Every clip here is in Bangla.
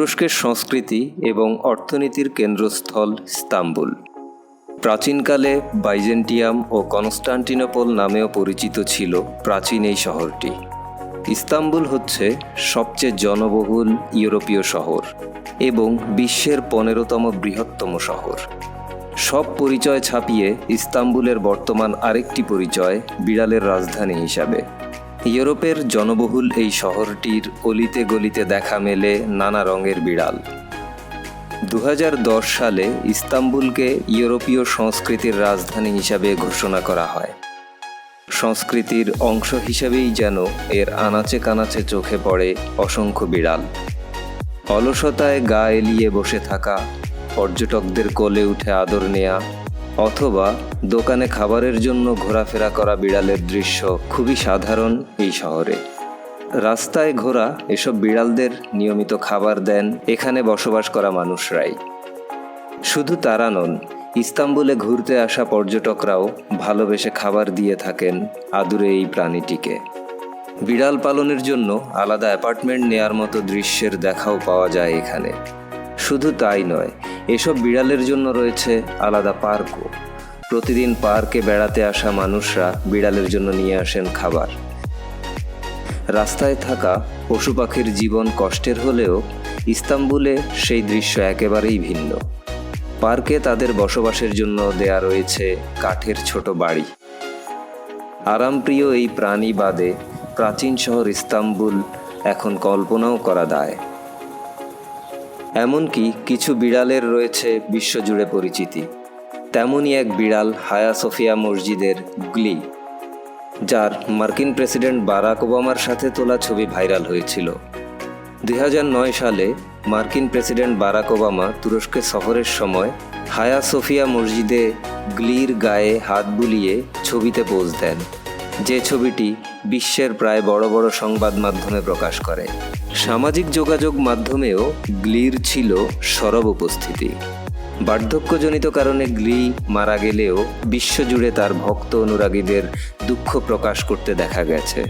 তুরস্কের সংস্কৃতি এবং অর্থনীতির কেন্দ্রস্থল ইস্তাম্বুল। প্রাচীনকালে বাইজেন্টিয়াম ও কনস্টান্টিনোপল নামেও পরিচিত ছিল প্রাচীন এই শহরটি। ইস্তাম্বুল হচ্ছে সবচেয়ে জনবহুল ইউরোপীয় শহর এবং বিশ্বের পনেরোতম বৃহত্তম শহর। সব পরিচয় ছাপিয়ে ইস্তাম্বুলের বর্তমান আরেকটি পরিচয় বিড়ালের রাজধানী হিসাবে। ইউরোপের জনবহুল এই শহরটির অলিতে গলিতে দেখা মেলে নানা রঙের বিড়াল। দু হাজার দশ সালে ইস্তাম্বুলকে ইউরোপীয় সংস্কৃতির রাজধানী হিসাবে ঘোষণা করা হয়। সংস্কৃতির অংশ হিসেবেই যেন এর আনাচে কানাচে চোখে পড়ে অসংখ্য বিড়াল। অলসতায় গা এলিয়ে বসে থাকা পর্যটকদের কোলে উঠে আদর নেয়া অথবা দোকানে খাবারের জন্য ঘোরাফেরা করা বিড়ালের দৃশ্য খুবই সাধারণ এই শহরে। রাস্তায় ঘোরা এসব বিড়ালদের নিয়মিত খাবার দেন এখানে বসবাস করা মানুষরাই। শুধু তারা নন, ইস্তাম্বুলে ঘুরতে আসা পর্যটকরাও ভালোবেসে খাবার দিয়ে থাকেন আদুরে এই প্রাণীটিকে। বিড়াল পালনের জন্য আলাদা অ্যাপার্টমেন্ট নেয়ার মতো দৃশ্যের দেখাও পাওয়া যায় এখানে। শুধু তাই নয় এসব বিড়ালের জন্য রয়েছে আলাদা পার্কও। প্রতিদিন পার্কে বেড়াতে আসা মানুষরা বিড়ালের জন্য নিয়ে আসেন খাবার। রাস্তায় থাকা পশু পাখির জীবন কষ্টের হলেও ইস্তাম্বুলে সেই দৃশ্য একেবারেই ভিন্ন। পার্কে তাদের বসবাসের জন্য দেয়া রয়েছে কাঠের ছোট বাড়ি। আরামপ্রিয় এই প্রাণী বাদে প্রাচীন শহর ইস্তাম্বুল এখন কল্পনাও করা দায়। এমনকি কিছু বিড়ালের রয়েছে বিশ্বজুড়ে পরিচিতি। তেমনই এক বিড়াল হায়া সোফিয়া মসজিদের গ্লি, যার মার্কিন প্রেসিডেন্ট বারাক ওবামার সাথে তোলা ছবি ভাইরাল হয়েছিল। দুই হাজার নয় সালে মার্কিন প্রেসিডেন্ট বারাক ওবামা তুরস্কে সফরের সময় হায়া সোফিয়া মসজিদে গ্লির গায়ে হাত বুলিয়ে ছবিতে পোজ দেন, যে ছবিটি বিশ্বের প্রায় বড় বড় সংবাদ মাধ্যমে প্রকাশ করে। সামাজিক যোগাযোগ মাধ্যমেও গ্লির ছিল সরব উপস্থিতি। বার্ধক্যজনিত কারণে গ্লি মারা গেলেও বিশ্বজুড়ে তার ভক্ত অনুরাগীদের দুঃখ প্রকাশ করতে দেখা গেছে।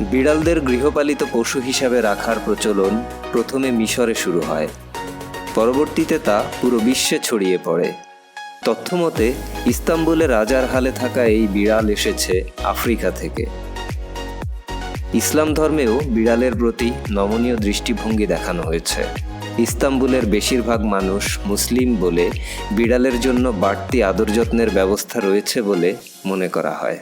বিড়ালদের গৃহপালিত পশু হিসাবে রাখার প্রচলন প্রথমে মিশরে শুরু হয়। পরবর্তীতে তা পুরো বিশ্বে ছড়িয়ে পড়ে। তথ্যমতে, ইস্তাম্বুলে রাজার হালে থাকা এই বিড়াল এসেছে আফ্রিকা থেকে। ইসলাম ধর্মেও বিড়ালের প্রতি নমনীয় দৃষ্টিভঙ্গি দেখানো হয়েছে। ইস্তাম্বুলের বেশিরভাগ মানুষ মুসলিম বলে বিড়ালের জন্য বাড়তি আদর যত্নের ব্যবস্থা রয়েছে বলে মনে করা হয়।